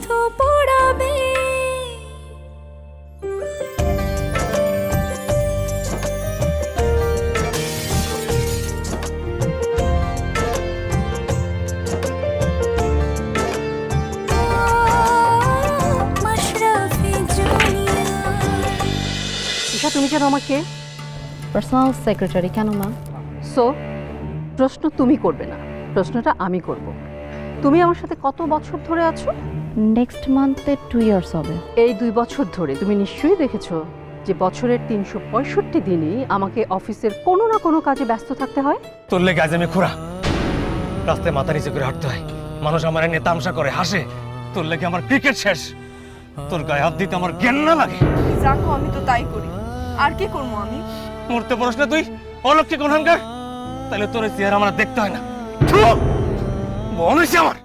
শুধু পড়াবে। তুমি যেন আমাকে? পার্সোনাল সেক্রেটারি কেন, মা? সো প্রশ্ন তুমি করবে না। প্রশ্নটা আমি করব। তুমি আমার সাথে কত বছর ধরে আছো? নেক্সট মান্থে টু ইয়ার্স হবে। এই দুই বছর ধরে তুমি নিশ্চয়ই দেখেছ যে বছরের তিনশো পঁয়ষট্টি দিনই আমাকে অফিসের কোনো না কোনো কাজে ব্যস্ত থাকতে হয়? তোর লেগে আজ আমি খুড়া। রাস্তায় মাথা নিচে করে হাঁটতে হয়। মানুষ আমার এনে তামসা করে হাসে। তোর লেগে আমার ক্রিকেট শেষ। তোর গায়ে হাত দিতে আমার জ্ঞান না লাগে। যাকো আমি তো তাই করি। আর কি করব আমি? মরতে পারস না তুই? অলক্ষী কোনখানকার তাহলে তোর চেহারা আমার দেখতে হয় না। মন হয়েছে আমার।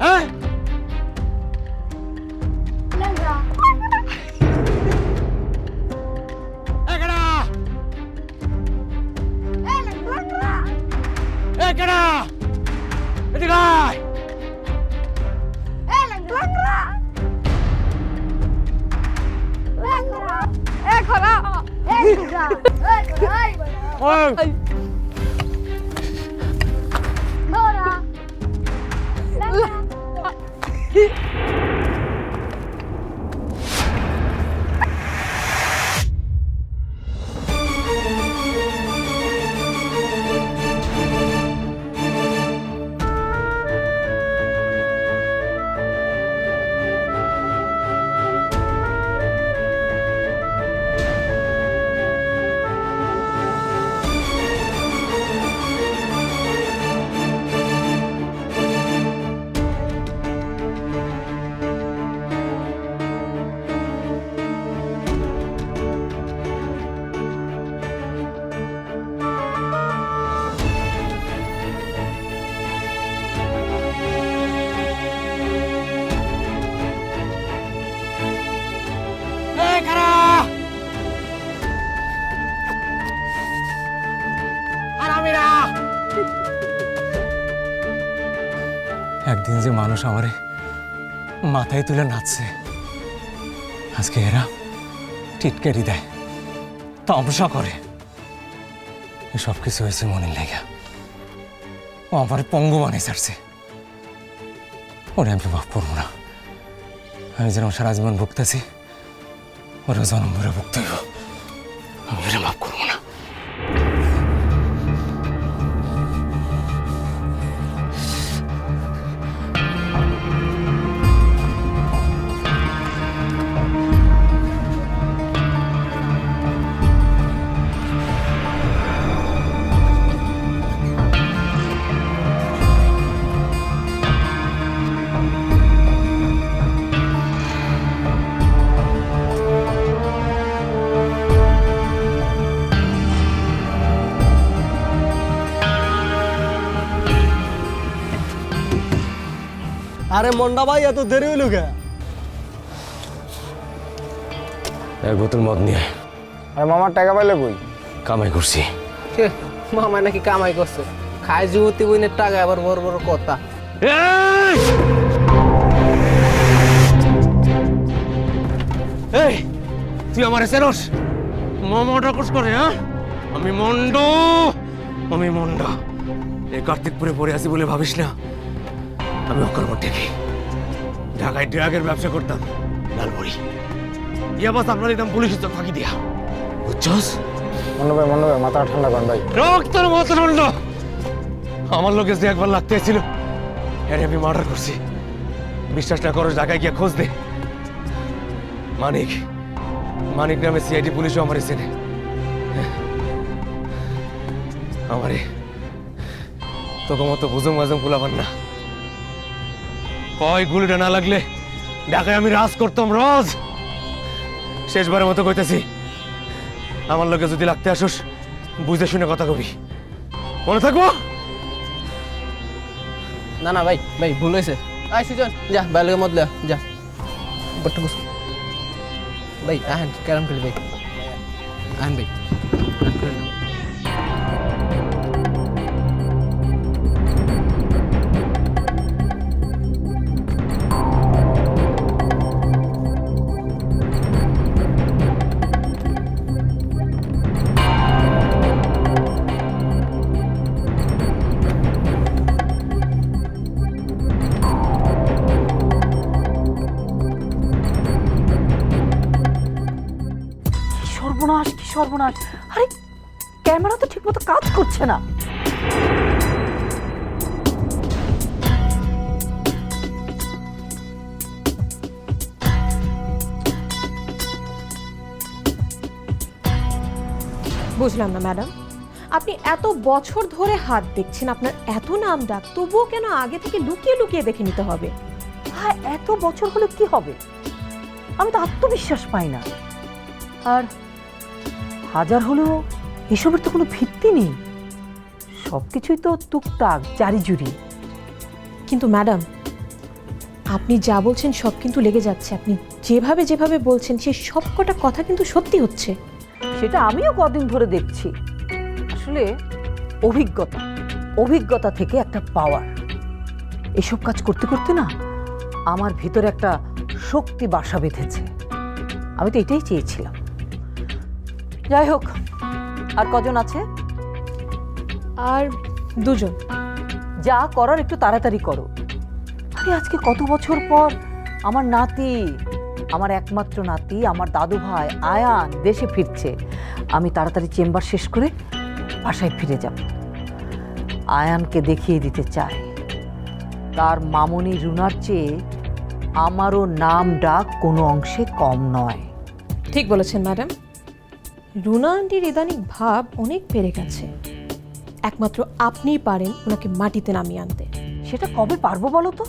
হ্যাঁ একেডা একেডা এদিকে আয় মানুষ আমারে মাথায় তুলে নাচছে। আজকে এরা টিটকারি দেয় তামসা করে। সব কিছু হয়েছে মনের লেগা। ও আমার পঙ্গু বানিয়ে ছাড়ছে। ওরে আমি মাফ করব না। আমি যেরকম সারা জীবন ভুগতেছি, ওরা জন্ম ভরে ভুগতে হইব। আমি আরে মন্ডা ভাই এত দেরি হইল কে এক বোতল মদ নিয়ে আরে মামার টাকা পাইলে কই? কামাই করছি। হে, মামা নাকি কামাই করছে। খায় যুবতী বইনের টাকা আবার বড় বড় কথা। এই! এই তুই আমার চেনস? মামাটা কোস করে হ্যাঁ? আমি মন্ড আমি মন্ডা। এই কার্তিকপুরে পড়ে আছি বলে ভাবিস না? আমি অকর্ম টেকি ঢাকায় ড্রাগের ব্যবসা করতাম লালবড়ি ইয়াবাস আপনার দিতাম পুলিশের চোখ ফাঁকি দিয়া। বুঝছস? মন্ডা ভাই মন্ডা ভাই মাথা ঠান্ডা করেন ভাই। রক্তের মতো মন্ড আমার লোকে যে একবার লাগতে ছিল এর আমি মার্ডার করছি। বিশ্বাস না করো জায়গায় গিয়ে খোঁজ দে। মানিক মানিক নামে সিআইডি পুলিশও আমার চেনে। আমারে। তোকে মতো বুঝুম বাজুম কুলাবার না। কয় গুলিটা না লাগলে ঢাকায় আমি রাজ করতাম, রজ। শেষবারের মতো কইতেছি, আমার লোকে যদি লাগতে আসোস, বুঝে শুনে কথা কবি। মনে থাকব? না না, ভাই ভাই, ভুল হয়েছে। আয়, সুজন, যা, বাইরে মদলে যা। বট্ট বস। ভাই আহেন ক্যারাম খেলি, ভাই। আহেন ভাই। সর্বনাশ। আরে ক্যামেরা তো ঠিকমতো কাজ করছে না। বুঝলাম না ম্যাডাম। আপনি এত বছর ধরে হাত দেখছেন আপনার এত নাম ডাক তবুও কেন আগে থেকে লুকিয়ে লুকিয়ে দেখে নিতে হবে? হ্যাঁ এত বছর হলে কি হবে? আমি তো আত্মবিশ্বাস পাই না। আর হাজার হলেও এসবের তো কোনো ভিত্তি নেই। সব কিছুই তো টুকটাক জারি জুরি কিন্তু ম্যাডাম আপনি যা বলছেন সব কিন্তু লেগে যাচ্ছে। আপনি যেভাবে যেভাবে বলছেন সেই সব কটা কথা কিন্তু সত্যি হচ্ছে। সেটা আমিও কদিন ধরে দেখছি। আসলে অভিজ্ঞতা অভিজ্ঞতা থেকে একটা পাওয়ার এসব কাজ করতে করতে না আমার ভিতরে একটা শক্তি বাসা বেঁধেছে। আমি তো এটাই চেয়েছিলাম। যাই হোক আর কজন আছে? আর দুজন। যা করার একটু তাড়াতাড়ি করো। আরে আজকে কত বছর পর? আমার নাতি আমার একমাত্র নাতি আমার দাদু ভাই আয়ান দেশে ফিরছে। আমি তাড়াতাড়ি চেম্বার শেষ করে বাসায় ফিরে যাব। আয়ানকে দেখিয়ে দিতে চাই। তার মামনি রুনার চেয়ে আমারও নাম ডাক কোনো অংশে কম নয়। ঠিক বলেছেন ম্যাডাম। রুনা আন্টির ইদানিং ভাব অনেক বেড়ে গেছে। একমাত্র আপনিই পারেন ওনাকে মাটিতে নামিয়ে আনতে। সেটা কবে পারব বলো তো?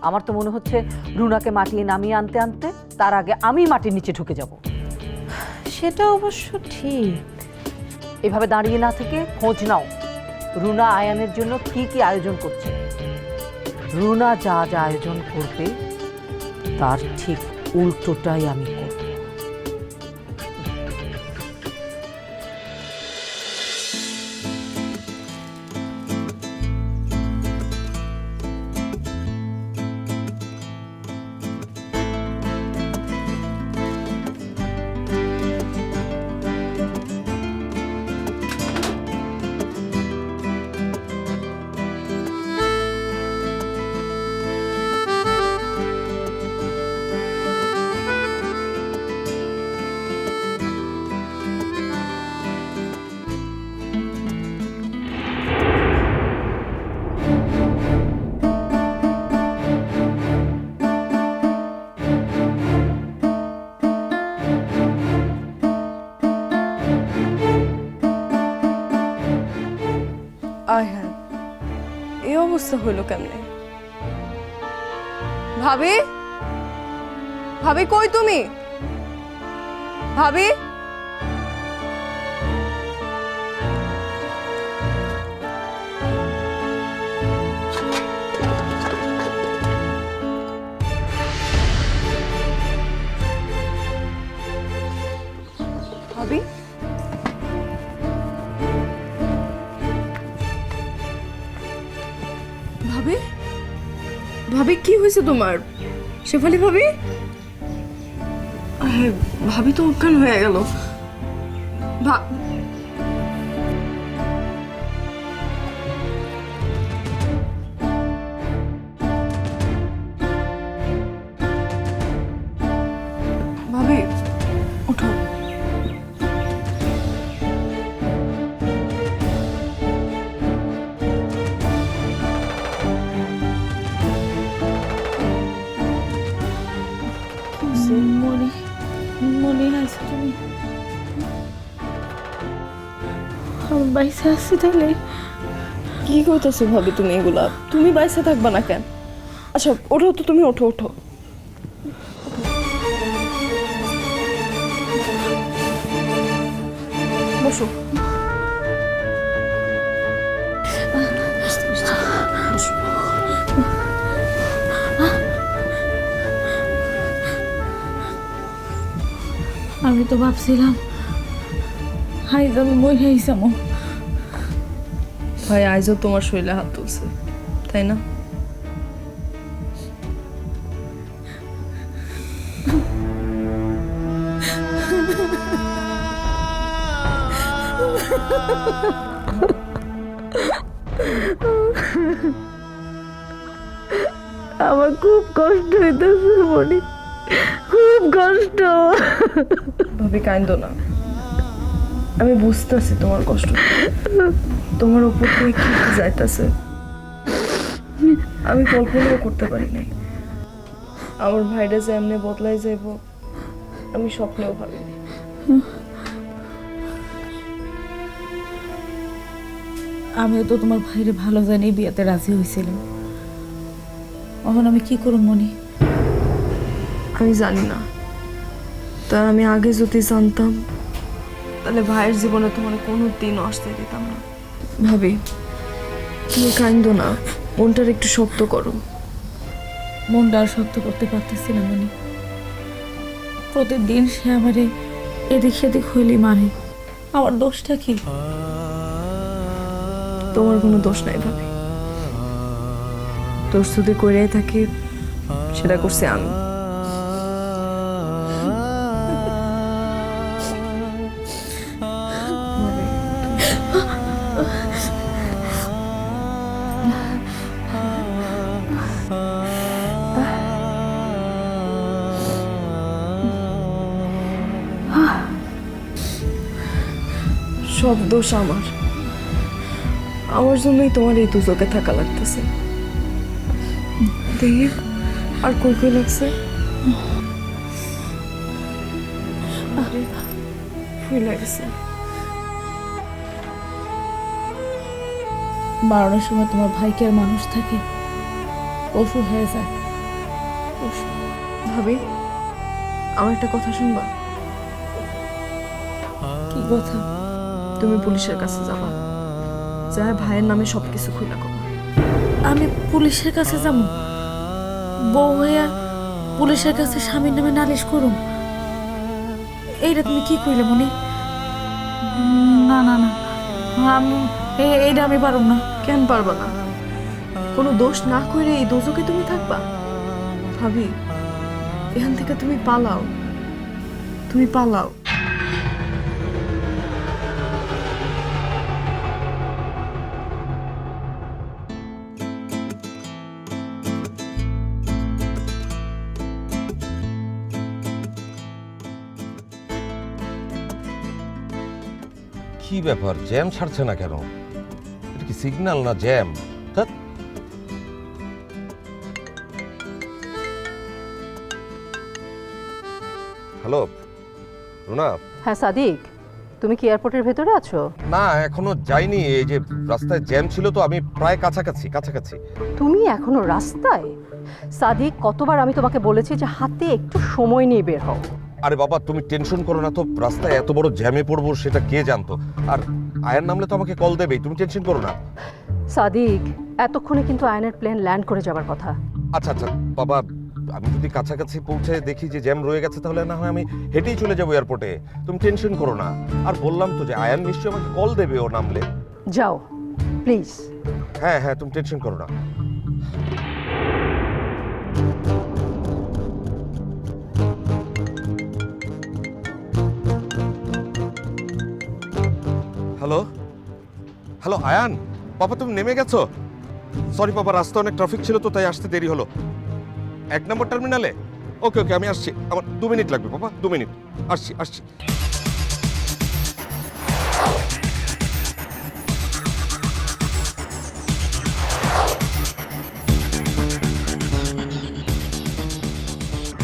আমার তো মনে হচ্ছে রুনাকে মাটিয়ে নামিয়ে আনতে আনতে তার আগে আমি মাটির নিচে ঢুকে যাব। সেটা অবশ্য ঠিক। এভাবে দাঁড়িয়ে না থেকে খোঁজ নাও রুনা আয়ানের জন্য কি কি আয়োজন করছে। রুনা যা যা আয়োজন করবে তার ঠিক উল্টোটাই আমি করব আয় হ্যাঁ এই অবস্থা হইল কেমনে ভাবি ভাবি কই তুমি ভাবি ভাবি ভাবি কি হয়েছে তোমার? শেফালি ভাবি? ভাবি তো অজ্ঞান হয়ে গেল। মনে আছে তুমি? আমার বাইসে আসছি তাহলে। কি করতেছো ভাবি তুমি এগুলা? তুমি বাইসে থাকবা না কেন? আচ্ছা ওঠো তো, তুমি ওঠো ওঠো। তো ভাবছিলাম, হাই আমি ভাই আইজও তোমার শরীরে হাত তুলছে, তাই না? আমার খুব কষ্ট হইতেছে মনি। খুব কষ্ট। ভাবি কাইন্দ না। আমি বুঝতেছি তোমার কষ্ট। তোমার উপর থেকে কি যাইতেছে। আমি কল্পনাও করতে পারি নাই। আমার ভাইরা যে এমনি বদলাই যাইব আমি স্বপ্নেও ভাবিনি। আমিও তো তোমার ভাইরে ভালো জানি বিয়েতে রাজি হয়েছিলাম এখন আমি কি করব মনি? আমি জানি না। তা আমি আগে যদি জানতাম তাহলে ভাইয়ের জীবনে তোমার কোনো দিন আসতে দিতাম না। ভাবি তুমি কাইন্দ না মনটার একটু শক্ত করো। মনটা আর শক্ত করতে পারতেছি না মনি। প্রতিদিন সে আমারে এদিক সেদিক হইলে মানে আমার দোষটা কি? তোমার কোনো দোষ নাই ভাবি। দোষ যদি করে থাকি সেটা করছি আমি। সব দোষ আমার। আমার জন্যই তোমার এই দুজকে থাকা লাগতেছে। দেখি আর কই কই লাগছে। ফুল বারোটার সময় তোমার ভাইকে আর মানুষ থাকে পশু হয়ে যায়। পশু ভাবি আমার একটা কথা শুনবা? কি কথা? তুমি পুলিশের কাছে যাবা। যা ভাইয়ের নামে সবকিছু খুলে কবা আমি পুলিশের কাছে যাব। বউ হইয়া পুলিশের কাছে স্বামীর নামে নালিশ করুম। এইটা তুমি কি কইলে মনি? না না না। আমি এ- এইটা আমি পারুম না। কেন পারবা না? কোনো দোষ না করে এই দোষকে তুমি থাকবা? ভাবি এখান থেকে তুমি পালাও। তুমি পালাও। কি ব্যাপার জ্যাম ছাড়ছে না কেন? এটা কি সিগন্যাল না জ্যাম? হ্যালো রুনা। হ্যাঁ সাদিক তুমি কি এয়ারপোর্টের ভেতরে আছো? না এখনও যাইনি এই যে রাস্তায় জ্যাম ছিল তো আমি প্রায় কাছাকাছি কাছাকাছি। তুমি এখনও রাস্তায়? সাদিক কতবার আমি তোমাকে বলেছি যে হাতে একটু সময় নিয়ে বের হও। আরে বাবা তুমি টেনশন করো না তো। রাস্তায় এত বড় জ্যামে পড়ব সেটা কে জানতো? আর আয়ার নামলে তো আমাকে কল দেবেই তুমি টেনশন করো না। সাদিক এতক্ষণে কিন্তু আয়নের প্লেন ল্যান্ড করে যাবার কথা। আচ্ছা আচ্ছা বাবা আমি যদি কাছাকাছি পৌঁছে দেখি যে জ্যাম রয়ে গেছে তাহলে না হয় আমি হেঁটেই চলে যাব এয়ারপোর্টে। তুমি টেনশন করো না। আর বললাম তো যে আয়ান নিশ্চয়ই আমাকে কল দেবে ও নামলে। যাও প্লিজ। হ্যাঁ হ্যাঁ তুমি টেনশন করো না। আয়ান, পাপা তুমি নেমে গেছো? সরি পাপা রাস্তা অনেক ট্রাফিক ছিল তো, তাই আসতে দেরি হলো। এক নম্বর টার্মিনালে ওকে ওকে আমি আসছি। আমার দু মিনিট লাগবে, পাপা, দু মিনিট আসছি আসছি।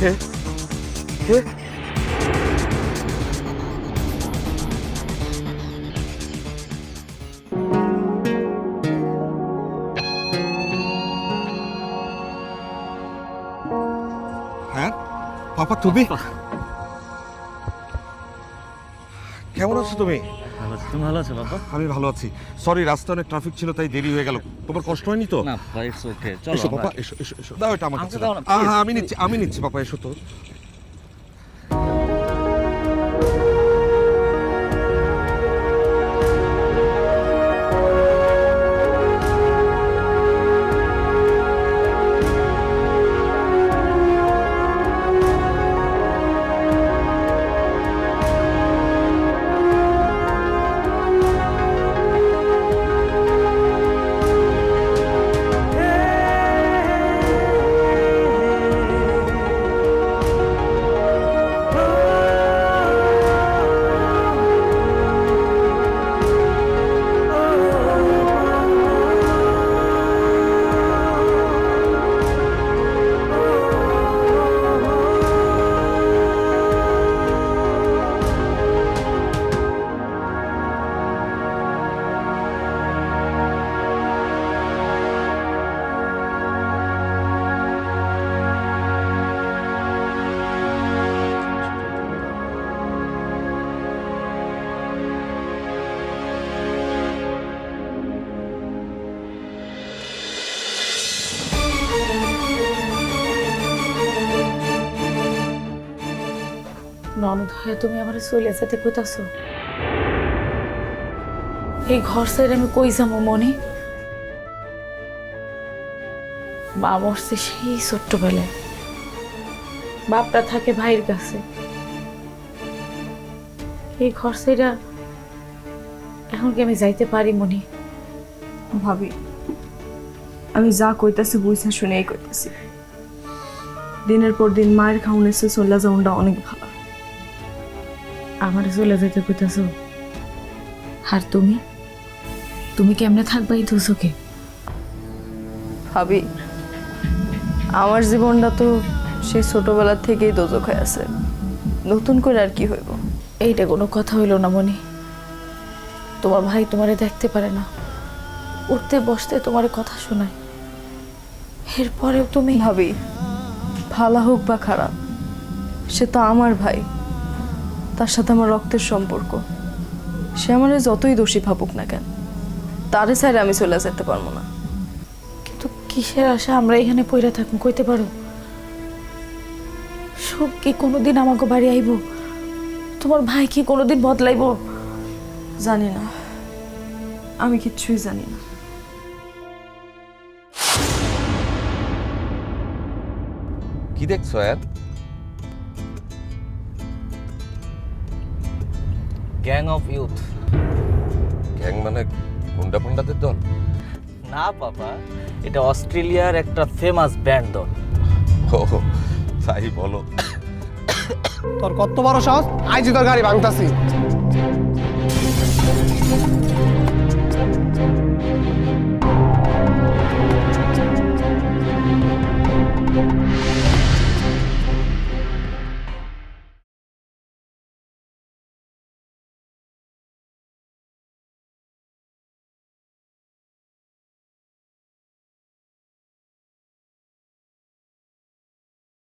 কে? কে? তুমি? কেমন আছো তুমি? তুমি ভালো আছো বাবা? আমি ভালো আছি। সরি রাস্তা অনেক ট্রাফিক ছিল তাই দেরি হয়ে গেল। তোমার কষ্ট হয়নি তো? না ভাই ইটস ওকে চলো এসো এসো এসো এসো। দাও এটা আমার কাছে দাও। আমি নিচ্ছি আমি নিচ্ছি বাবা এসো তো। ননদ হয়ে তুমি আমার চলে যেতে কইতাছো? এই ঘর সাইড আমি কই যাব মনে মা মরছে সেই ছোট্টবেলায়। বাপটা থাকে ভাইয়ের কাছে। এই ঘর সাইডা এখন কি আমি যাইতে পারি মনে ভাবি, আমি যা কইতাছি বুঝা শুনেই কইতাছি। দিনের পর দিন মায়ের এসে চলে যাওয়াটা অনেক ভালো। আমার চলে যেতে কইতাছো। আর তুমি? তুমি কেমনে থাকবা এই দুচোখে ভাবি আমার জীবনটা তো সেই ছোটবেলা থেকেই দোজক হয়ে আছে। নতুন করে আর কি হইব? এইটা কোনো কথা হইল না মনি। তোমার ভাই তোমারে দেখতে পারে না। উঠতে বসতে তোমারে কথা শোনায়। এরপরেও তুমি ভাবি ভালো হোক বা খারাপ সে তো আমার ভাই। তার সাথে আমার রক্তের সম্পর্ক। সে আমার যতই দোষী ভাবুক না কেন তারে সাইডে আমি চলে যেতে পারব না। কিন্তু কিসের আশা আমরা এখানে পইরা থাকুন কইতে পারো? সুখ কি কোনোদিন আমাকে বাড়ি আইব? তোমার ভাই কি কোনোদিন বদলাইব? জানি না। আমি কিচ্ছুই জানি না। কি দেখছ এর গ্যাং অফ ইউথ গ্যাং মানে গুন্ডা পুন্ডাদের দল? না বাবা এটা অস্ট্রেলিয়ার একটা ফেমাস ব্যান্ড দল। ও তাই বলো। তোর কত বড় সাহস? আইজি তোর গাড়ি ভাঙতাছি।